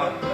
আমার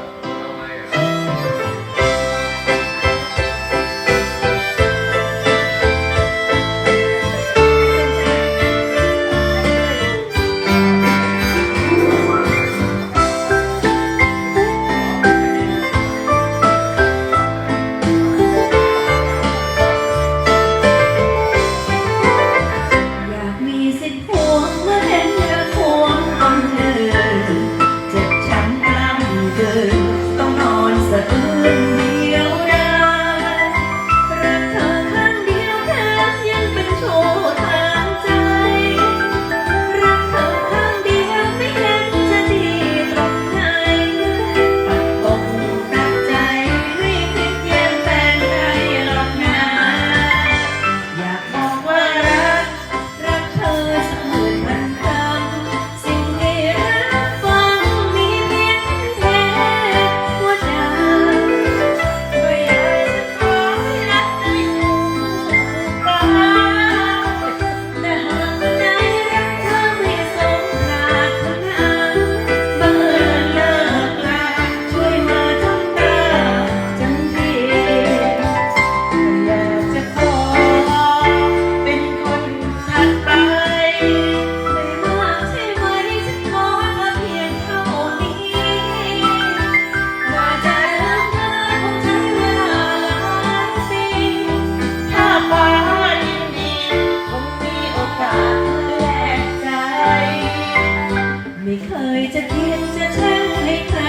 จะเคียดจะแช่งให้ใคร